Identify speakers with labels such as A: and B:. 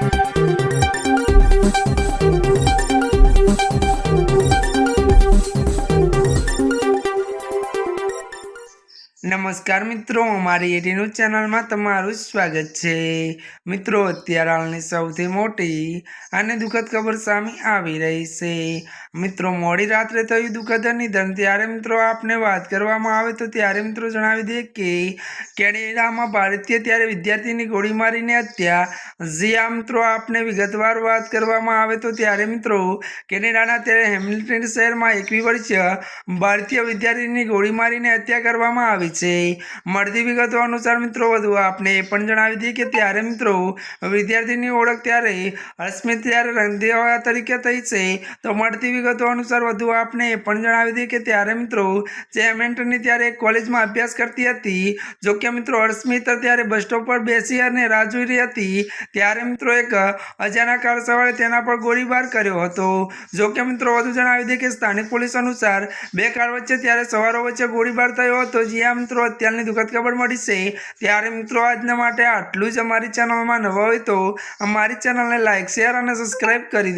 A: Thank you. નમસ્કાર મિત્રો, અમારી એટી ન્યૂઝ ચેનલમાં તમારું સ્વાગત છે. મિત્રો, અત્યારે હાલની સૌથી મોટી અને દુઃખદ ખબર સામે આવી રહી છે. મિત્રો, મોડી રાત્રે થયું દુઃખદ નિધન, ત્યારે મિત્રો આપને વાત કરવામાં આવે તો ત્યારે મિત્રો જણાવી દઈએ કે કેનેડામાં ભારતીય ત્યારે વિદ્યાર્થીની ગોળી મારીને હત્યા. જે આ મિત્રો, આપને વિગતવાર વાત કરવામાં આવે તો ત્યારે મિત્રો કેનેડાના ત્યારે હેમિલ્ટન શહેરમાં એકવી વર્ષીય ભારતીય વિદ્યાર્થીની ગોળી મારીને હત્યા કરવામાં આવી છે. મળતી વિગતો અનુસાર મિત્રો, વધુ આપને એ પણ જણાવી દઈએ કે ત્યારે મિત્રો, વિદ્યાર્થીની ઓળખ ત્યારે અસ્મિત ત્યારે રંધેવા તરીકે થઈ છે. તો મળતી વિગતો અનુસાર વધુ આપને એ પણ જણાવી દઈએ કે ત્યારે મિત્રો જે હેમિલ્ટનની ત્યારે એક કોલેજમાં અભ્યાસ કરતી હતી. જો કે મિત્રો, અસ્મિત ત્યારે બસ સ્ટોપ પર બેસી અને રાહ જોઈ રહી હતી. ત્યારે મિત્રો એક અજાના કાર સવારે તેના પર ગોળીબાર કર્યો હતો. જો કે મિત્રો, વધુ જણાવી દઈએ કે સ્થાનિક પોલીસ અનુસાર બે કાર વચ્ચે ત્યારે સવારો વચ્ચે ગોળીબાર થયો હતો. જ્યાં મિત્રો, અત્યારની દુઃખદ ખબર મળી છે, ત્યારે મિત્રો, આજના માટે આટલું જ અમારી ચેનલમાં નવા હોય તો અમારી ચેનલને લાઇક શેર અને સબસ્ક્રાઈબ કરી દે